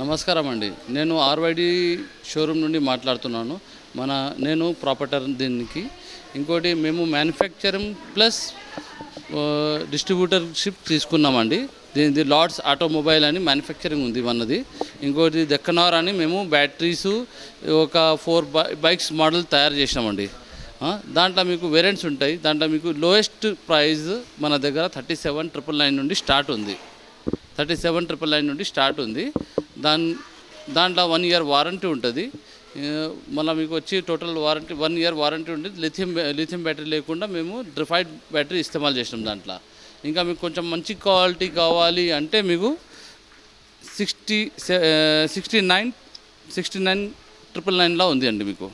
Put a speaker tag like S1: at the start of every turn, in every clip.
S1: నమస్కారం అండి నేను ఆర్వైడి షోరూమ్ నుండి మాట్లాడుతున్నాను. మన నేను ప్రాపర్టర్ దీనికి. ఇంకోటి మేము మ్యానుఫ్యాక్చరింగ్ ప్లస్ డిస్ట్రిబ్యూటర్షిప్ తీసుకున్నామండి. దీనిది లార్డ్స్ ఆటోమొబైల్ అని మ్యానుఫ్యాక్చరింగ్ ఉంది మనది. ఇంకోటి దెక్కనార్ అని మేము బ్యాటరీస్ ఒక ఫోర్ బైక్స్ మోడల్ తయారు చేసినామండి దాంట్లో మీకు వేరియంట్స్ ఉంటాయి. దాంట్లో మీకు లోయెస్ట్ ప్రైజ్ మన దగ్గర థర్టీ సెవెన్ ట్రిపుల్ నైన్ నుండి స్టార్ట్ ఉంది. థర్టీ సెవెన్ ట్రిపుల్ నైన్ నుండి స్టార్ట్ ఉంది. దాని దాంట్లో వన్ ఇయర్ వారంటీ ఉంటుంది. మళ్ళీ మీకు వచ్చి total warranty one year warranty ఉంటుంది లిథియం లిథియం బ్యాటరీ లేకుండా మేము డ్రిఫైడ్ బ్యాటరీ ఇస్తేమాల్ చేసినాం దాంట్లో. ఇంకా మీకు కొంచెం మంచి క్వాలిటీ కావాలి అంటే మీకు sixty sixty nine sixty nine triple నైన్లో ఉంది అండి మీకు.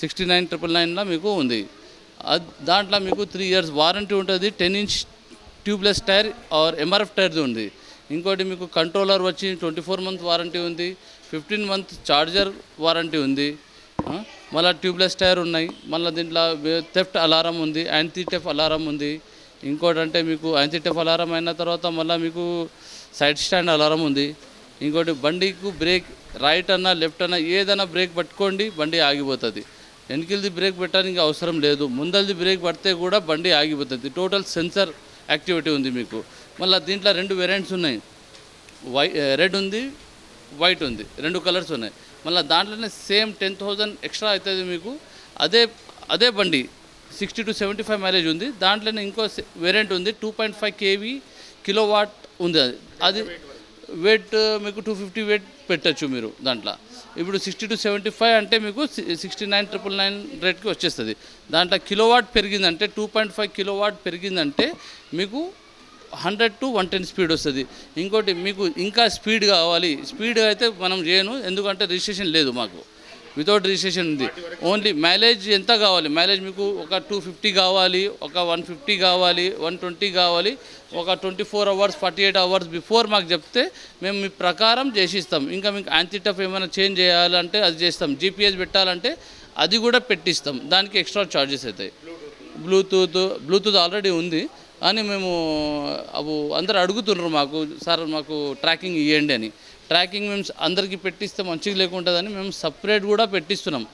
S1: సిక్స్టీ నైన్ ట్రిపుల్ నైన్లో మీకు ఉంది. దాంట్లో మీకు త్రీ ఇయర్స్ వారంటీ ఉంటుంది. Ten inch tubeless tyre or MRF టైర్ది ఉంది. ఇంకోటి మీకు కంట్రోలర్ వచ్చి ట్వంటీ ఫోర్ మంత్ వారంటీ ఉంది ఫిఫ్టీన్ మంత్ చార్జర్ వారంటీ ఉంది. మళ్ళీ ట్యూబ్లెస్ టైర్ ఉన్నాయి మళ్ళీ దీంట్లో థెఫ్ట్ అలారం ఉంది యాంటీ టెఫ్ అలారం ఉంది. ఇంకోటి అంటే మీకు యాంటీ టెఫ్ అలారం అయిన తర్వాత మళ్ళీ మీకు సైడ్ స్టాండ్ అలారం ఉంది. ఇంకోటి బండికి బ్రేక్ రైట్ అన్నా లెఫ్ట్ అన్నా ఏదైనా బ్రేక్ పట్టుకోండి బండి ఆగిపోతుంది. వెనకలది బ్రేక్ పెట్టడానికి అవసరం లేదు. ముందలది బ్రేక్ పడితే కూడా బండి ఆగిపోతుంది. టోటల్ సెన్సర్ యాక్టివిటీ ఉంది మీకు. మళ్ళీ దీంట్లో రెండు వేరియంట్స్ ఉన్నాయి. వై రెడ్ eh, ఉంది వైట్ ఉంది. రెండు కలర్స్ ఉన్నాయి. మళ్ళీ దాంట్లోనే సేమ్ టెన్ థౌజండ్ ఎక్స్ట్రా అవుతుంది మీకు. అదే అదే బండి sixty to seventy five mileage ఉంది. దాంట్లోనే ఇంకో వేరియంట్ ఉంది two point five KV kilowatt ఉంది అది. అది వెయిట్ uh, మీకు టూ ఫిఫ్టీ వెయిట్ పెట్టచ్చు మీరు దాంట్లో. ఇప్పుడు సిక్స్టీ టు సెవెంటీ ఫైవ్ అంటే మీకు సిక్స్టీ నైన్ ట్రిపుల్ నైన్ రేట్కి వచ్చేస్తుంది. దాంట్లో కిలోవాట్ పెరిగిందంటే టూ పాయింట్ ఫైవ్ కిలోవాట్ పెరిగిందంటే మీకు hundred to one ten speed వస్తుంది. ఇంకోటి మీకు ఇంకా స్పీడ్ కావాలి. స్పీడ్ అయితే మనం చేయను ఎందుకంటే రిజిస్ట్రేషన్ లేదు మాకు. వితౌట్ రిజిస్ట్రేషన్ ఉంది. ఓన్లీ మైలేజ్ ఎంత కావాలి? మైలేజ్ మీకు ఒక టూ ఫిఫ్టీ కావాలి ఒక వన్ ఫిఫ్టీ కావాలి వన్ ట్వంటీ కావాలి ఒక twenty four hours forty eight hours before మాకు చెప్తే మేము మీ ప్రకారం చేసిస్తాం. ఇంకా మీకు యాంతిటఫ్ ఏమైనా చేంజ్ చేయాలంటే అది చేస్తాం. జీపీఎస్ పెట్టాలంటే అది కూడా పెట్టిస్తాం. దానికి ఎక్స్ట్రా ఛార్జెస్ అవుతాయి. బ్లూటూత్ బ్లూటూత్ ఆల్రెడీ ఉంది. అని మేము అవు అందరు అడుగుతున్నారు మాకు సార్ మాకు ట్రాకింగ్ ఇవ్వండి అని. ట్రాకింగ్ మేము అందరికీ పెట్టిస్తే మంచిగా లేకుంటుందని మేము సపరేట్ కూడా పెట్టిస్తున్నాం.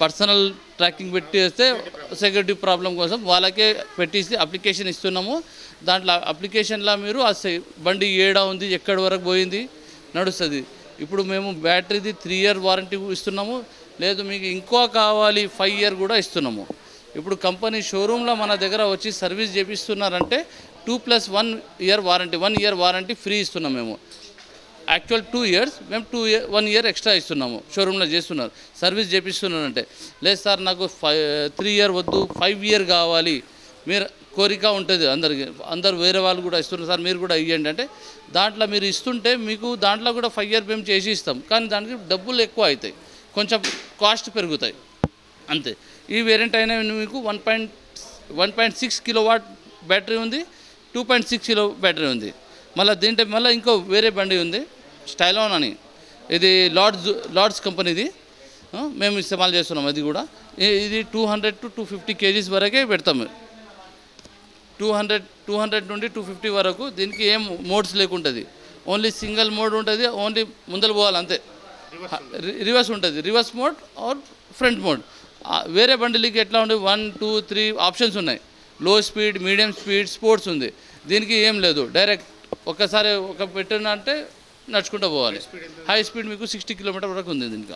S1: పర్సనల్ ట్రాకింగ్ పెట్టిస్తే సెక్యూరిటీ ప్రాబ్లం కోసం వాళ్ళకే పెట్టిస్తే అప్లికేషన్ ఇస్తున్నాము. దాంట్లో అప్లికేషన్లో మీరు ఆ బండి ఏడా ఉంది ఎక్కడి వరకు పోయింది నడుస్తుంది. ఇప్పుడు మేము బ్యాటరీది త్రీ ఇయర్ వారంటీ ఇస్తున్నాము. లేదు మీకు ఇంకో కావాలి ఫైవ్ ఇయర్ కూడా ఇస్తున్నాము. ఇప్పుడు కంపెనీ షోరూంలో మన దగ్గర వచ్చి service చేపిస్తున్నారంటే two plus one year warranty one year warranty free ఇస్తున్నాం మేము. యాక్చువల్ టూ ఇయర్స్ మేము two year one year extra ఇస్తున్నాము షోరూంలో చేస్తున్నారు సర్వీస్ చేపిస్తున్నారంటే. లేదు సార్ నాకు ఫైవ్ త్రీ ఇయర్ వద్దు ఫైవ్ ఇయర్ కావాలి. మీరు కోరిక ఉంటుంది అందరికి అందరు వేరే వాళ్ళు కూడా ఇస్తున్నారు సార్ మీరు కూడా ఇవ్వండి అంటే దాంట్లో మీరు ఇస్తుంటే మీకు దాంట్లో కూడా ఫైవ్ ఇయర్ మేము చేసి ఇస్తాం. కానీ దానికి డబ్బులు ఎక్కువ అవుతాయి కొంచెం కాస్ట్ పెరుగుతాయి అంతే. ఈ వేరియంట్ అయినా మీకు one point one point six kilowatt battery ఉంది two point six kilo battery ఉంది. మళ్ళీ దీంట్లో మళ్ళీ ఇంకో వేరే బండి ఉంది స్టైలాన్ అని. ఇది లార్డ్స్ లార్డ్స్ కంపెనీది మేము ఇస్తమాల్ చేస్తున్నాం అది కూడా. ఇది two hundred to two fifty KGs వరకే పెడతాము టూ హండ్రెడ్ టూ హండ్రెడ్ నుండి టూ ఫిఫ్టీ వరకు దీనికి ఏం మోడ్స్ లేకుంటుంది. ఓన్లీ సింగిల్ మోడ్ ఉంటుంది ఓన్లీ ముందర పోవాలి అంతే. రి- రివర్స్ ఉంటుంది. Reverse mode or front mode వేరే బండిలకి ఎట్లా ఉండే? వన్ టూ త్రీ ఆప్షన్స్ ఉన్నాయి. లో స్పీడ్ మీడియం స్పీడ్ స్పోర్ట్స్ ఉంది. దీనికి ఏం లేదు. డైరెక్ట్ ఒక్కసారి ఒక పెట్టిన అంటే నడుచుకుంటూ పోవాలి. హై స్పీడ్ మీకు సిక్స్టీ కిలోమీటర్ వరకు ఉంది దీనికి.